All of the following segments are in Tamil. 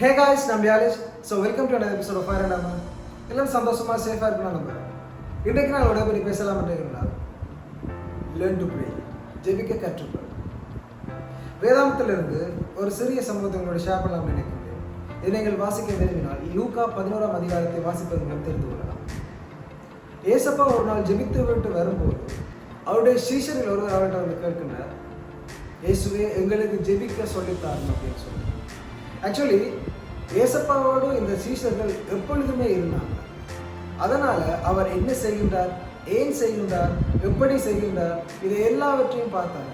ஹே காய்ஸ் நான் வியாலேஷ். So welcome to and episode fire and hammer எல்லாம் சந்தோஷமாக சேஃபாக இருக்கணும் நம்ம இன்றைக்கு நான் உடைய பற்றி பேசலாம் என்றால் லேர்ன் டு ப்ரே ஜெபிக்க கற்றுக்கொள். வேதாந்தத்திலிருந்து ஒரு சிறிய சம்பவத்தை உங்களோட ஷேர் பண்ணலாம் நினைக்கிறேன் இதை நீங்கள் வாசிக்க விரும்பினால் லூக்கா பதினோராம் அதிகாரத்தை வாசிப்பது மூலம் தெரிந்து கொள்ளலாம். ஏசப்பா ஒரு நாள் ஜெபித்து விட்டு வரும்போது அவருடைய சீஷரில் ஒருவர் அவர்கிட்ட வந்து கேட்கின்றார் இயேசுவே எங்களுக்கு ஜெபிக்க சொல்லித்தாரணும் அப்படின்னு சொல்லி ஆக்சுவலி ஏசப்பாவோடு இந்த சீஷர்கள் எப்பொழுதுமே இருந்தாங்க. அதனால அவர் என்ன செய்கின்றார்? ஏன் செய்கின்றார்? எப்படி செய்கின்றார்? இதை எல்லாவற்றையும் பார்த்தார்.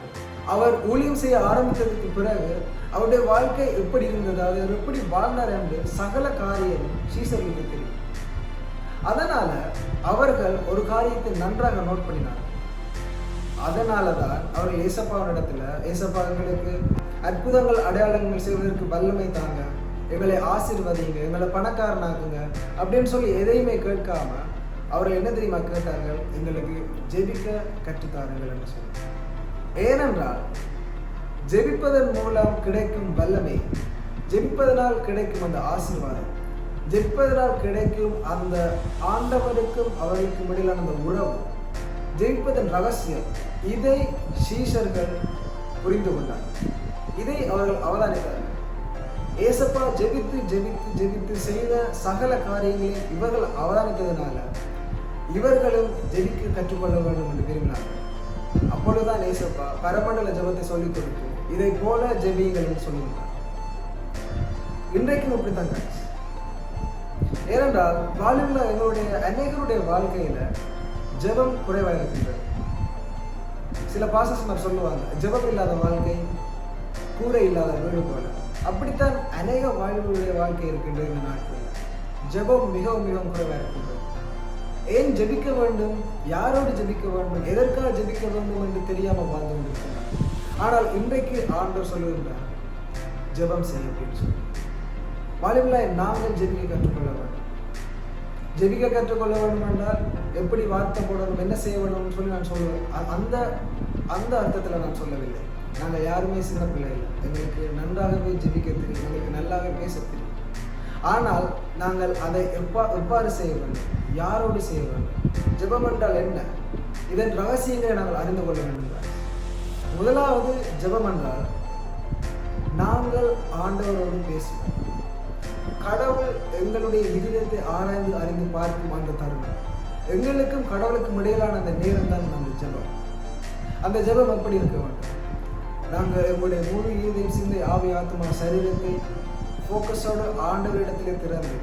அவர் ஊழியம் செய்ய ஆரம்பித்ததுக்கு பிறகு அவருடைய வாழ்க்கை எப்படி இருந்தது? அவர் எப்படி வாழ்ந்தார் என்று சகல காரியம் சீசர்களுக்கு தெரியும். அதனால அவர்கள் ஒரு காரியத்தை நன்றாக நோட் பண்ணினார் அதனால தான் அவர் ஏசப்பாவினிடத்துல ஏசப்பா எங்களுக்கு அற்புதங்கள் அடையாளங்கள் செய்வதற்கு வல்லமை தாங்க. எங்களை ஆசிர்வதிங்க எங்களை பணக்காரனாக்குங்க அப்படின்னு சொல்லி எதையுமே கேட்காம அவரை என்ன தெரியுமா கேட்டார்கள்? எங்களுக்கு ஜெபிக்க கற்றுத்தாருங்கள் என்று சொல்லி ஏனென்றால் ஜெபிப்பதன் மூலம் கிடைக்கும் வல்லமை ஜெபிப்பதனால் கிடைக்கும் அந்த ஆசீர்வாதம் ஜெபிப்பதனால் கிடைக்கும் அந்த ஆண்டவருக்கும் அவருக்கும் இடையிலான அந்த உறவு ஜெயிப்பதன் ரகசியம் இதை சீஷர்கள் புரிந்து கொண்டார். இதை அவர்கள் அவதானித்தார்கள் ஏசப்பா ஜெபித்து ஜெபித்து ஜெபித்து செய்த சகல காரியங்களை இவர்கள் அவதானித்ததுனால இவர்களும் ஜெபிக்க கற்றுக்கொள்ள வேண்டும் என்று விரும்பினார்கள் அப்பொழுதுதான் ஏசப்பா பரமண்டல ஜெபத்தை சொல்லிக் கொடுத்து இதை போல ஜெபியுங்கள் என்று சொல்லியிருந்தார் இன்றைக்கும் அப்படித்தான் ஏனென்றால் வாழ்வுள்ள எங்களுடைய அநேகருடைய வாழ்க்கையில ஜெபம் குறைவாக இருக்கின்றது சில பாசஸ்மார் சொல்லுவாங்க. ஜெபம் இல்லாத வாழ்க்கை கூரை இல்லாத வீடு போல. அப்படித்தான் அநேக வாழ்வுடைய வாழ்க்கை இருக்கின்றது இந்த நாட்களில். ஜெபம் மிகவும் மிகவும் குறைவாக இருக்கின்றது ஏன் ஜெபிக்க வேண்டும்? யாரோடு ஜெபிக்க வேண்டும்? எதற்காக ஜெபிக்க வேண்டும் என்று தெரியாமல் வாழ்ந்து கொண்டிருக்கிறார். ஆனால் இன்றைக்கு ஆண்டவர் சொல்லுகின்றார் ஜெபம் செய்ய அப்படின்னு சொல்லி. வாலிபுலாய் நாங்கள் ஜெபிக்க கற்றுக்கொள்ள வேண்டும். ஜெபிக்க கற்றுக்கொள்ள வேண்டும் என்றால் எப்படி வார்த்தை போடணும் என்ன செய்ய வேணும்னு சொல்லி நான் சொல்லுவேன். அந்த அந்த அர்த்தத்தில் நான் சொல்லவில்லை. நாங்கள் யாருமே சின்ன பிள்ளை இல்லை. எங்களுக்கு நன்றாகவே ஜெபிக்க தெரியும் எங்களுக்கு நல்லாவே பேச தெரியும் ஆனால் நாங்கள் அதை எப்பா எவ்வாறு செய்ய வேண்டும்? யாரோடு செய்ய வேண்டும்? ஜெபம் என்றால் என்ன? இதன் ரகசியங்களை நாங்கள் அறிந்து கொள்ள வேண்டும் முதலாவது ஜெபம் என்றால் நாங்கள் ஆண்டவரோடு பேசுவோம். கடவுள் எங்களுடைய இதயத்தை ஆராய்ந்து அறிந்து பார்க்கும் அந்த தருணம். எங்களுக்கும் கடவுளுக்கும் இடையிலான அந்த நேரம் தான் அந்த ஜபம். அந்த ஜெபம் எப்படி இருக்க வேண்டும்? நாங்கள் எங்களுடைய முழு இதயம் சிந்தை ஆவி ஆத்மா சரீரத்தை ஃபோக்கஸோடு ஆண்டவரிடத்திலே திறந்து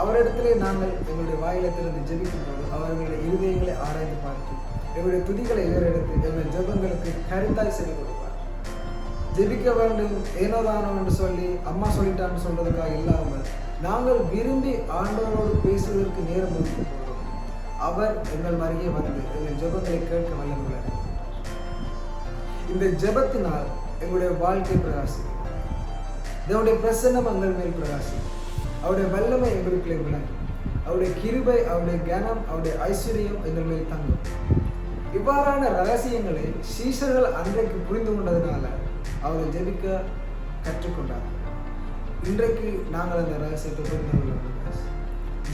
அவரிடத்திலே நாங்கள் எங்களுடைய வாயில திறந்து ஜெபிக்கும் போது அவர்களுடைய இருதயங்களை ஆராய்ந்து பார்த்து எங்களுடைய துதிகளை ஏறெடுத்து எங்கள் ஜெபங்களுக்கு கருத்தாய் செய்து கொடுப்போம் ஜெபிக்க வேண்டும் ஏனோதானம் என்று சொல்லி அம்மா சொல்லிட்டான்னு சொல்றதுக்காக இல்லாமல் நாங்கள் விரும்பி ஆண்டவரோடு பேசுவதற்கு நேரம் ஒதுக்கும் அவர் எங்கள் அருகே வந்து எங்கள் ஜெபத்தை கேட்க வல்லமுள்ளனர் இந்த ஜெபத்தினால் எங்களுடைய வாழ்க்கை பிரகாசி தேவனுடைய பிரசன்னம் எங்கள் மேல் பிரகாசி அவருடைய வல்லமை எங்களுக்குள்ளே விளங்கும். அவருடைய கிருபை அவருடைய கனம் அவருடைய ஐஸ்வர்யம் எங்கள் மேல் தங்கும். இவ்வாறான ரகசியங்களை சீஷர்கள் அன்றைக்கு புரிந்து கொண்டதுனால அவர்கள் ஜெபிக்க கற்றுக்கொண்டார். இன்றைக்கு நாங்கள் அந்த ரகசியத்தை புரிந்து கொள்ள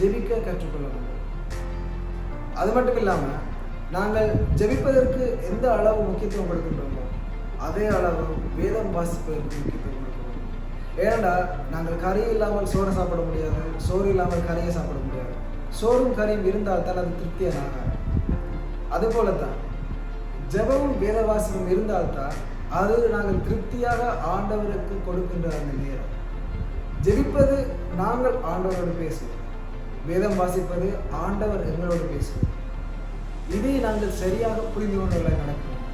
ஜெபிக்க கற்றுக்கொள்ள வேண்டும் அது மட்டும் இல்லாமல் நாங்கள் ஜெபிப்பதற்கு எந்த அளவு முக்கியத்துவம் கொடுக்கின்றோமோ அதே அளவு வேதம் வாசிப்பதற்கு முக்கியத்துவம் ஏனென்றால் நாங்கள் கறி இல்லாமல் சோறு சாப்பிட முடியாது சோறு இல்லாமல் கறியை சாப்பிட முடியாது. சோறும் கறியும் இருந்தால் தான் அது திருப்தியாக அதுபோல தான் ஜபமும் வேத வாசிப்பும் இருந்தால்தான் அது நாங்கள் திருப்தியாக ஆண்டவருக்கு கொடுக்கின்ற அந்த நேரம். ஜெபிப்பது நாங்கள் ஆண்டவரோடு பேசுவோம். வேதம் வாசிப்பது ஆண்டவர் எங்களோடு பேசுவோம். இதை நாங்கள் சரியாக புரிந்து கொண்டவர்களை நடக்கிறோம்.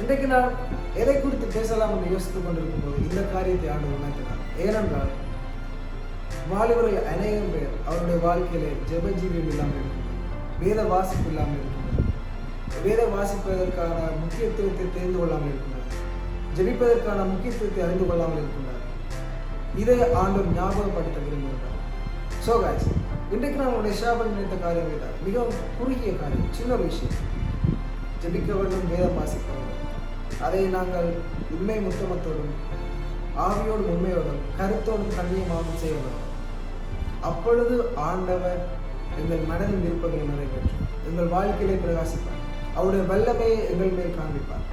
இன்றைக்கு நான் எதை குறித்து பேசலாம் என்று யோசித்துக் கொண்டிருக்கும் போது இந்த காரியத்தை ஆண்டவர் உணர்த்தினார். ஏனென்றால் வாலிபர்கள் அநேகம் பேர் அவருடைய வாழ்க்கையிலே ஜெபஜீவியம் இல்லாமல் இருக்கும் வேத வாசிப்பு இல்லாமல் இருக்கும் வேத வாசிப்பதற்கான முக்கியத்துவத்தை தெரிந்து கொள்ளாமல் இருக்கின்றார். ஜெபிப்பதற்கான முக்கியத்துவத்தை அறிந்து கொள்ளாமல் இருக்கின்றனர் இதை ஆண்டவர் ஞாபகப்படுத்த விரும்புகிறார். ஸோ காய்ஸ் இன்றைக்கு நான் உங்களுடைய நினைத்த காரியம் தான் மிகவும் குறுகிய காரியம் சின்ன விஷயம். ஜெபிக்க வேண்டும் வேதம் வாசிக்க வேண்டும். அதை நாங்கள் உண்மை முத்தமத்தோடும் ஆவியோடும் உண்மையோடும் கருத்தோடும் கண்ணியமாகவும் செய்ய வேண்டும். அப்பொழுது ஆண்டவர் எங்கள் மனதில் இருப்பதை நிறைவேற்றும் எங்கள் வாழ்க்கையிலே பிரகாசிப்பார். அவருடைய வல்லமையை எங்கள் மேல் காண்பிப்பார்.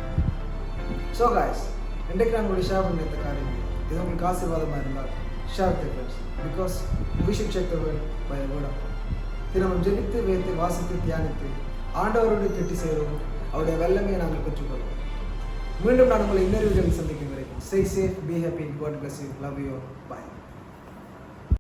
ஸோ காய்ஸ் இன்றைக்கு நான் உங்களுடைய ஷேர் பண்ண இந்த காரியம் இது. உங்களுக்கு ஆசீர்வாதமாக இருந்தால் share the friends because we should check the world by word of தினமும் ஜெபித்து வைத்து வாசித்து தியானித்து ஆண்டவரோடு கெட்டி செய்கிறோம் அவருடைய வல்லமையை நாங்கள் பெற்றுக்கொள்வோம். மீண்டும் நான் உங்களை இன்னொரு சந்திக்கும் வரைக்கும் stay safe be happy God bless you love you bye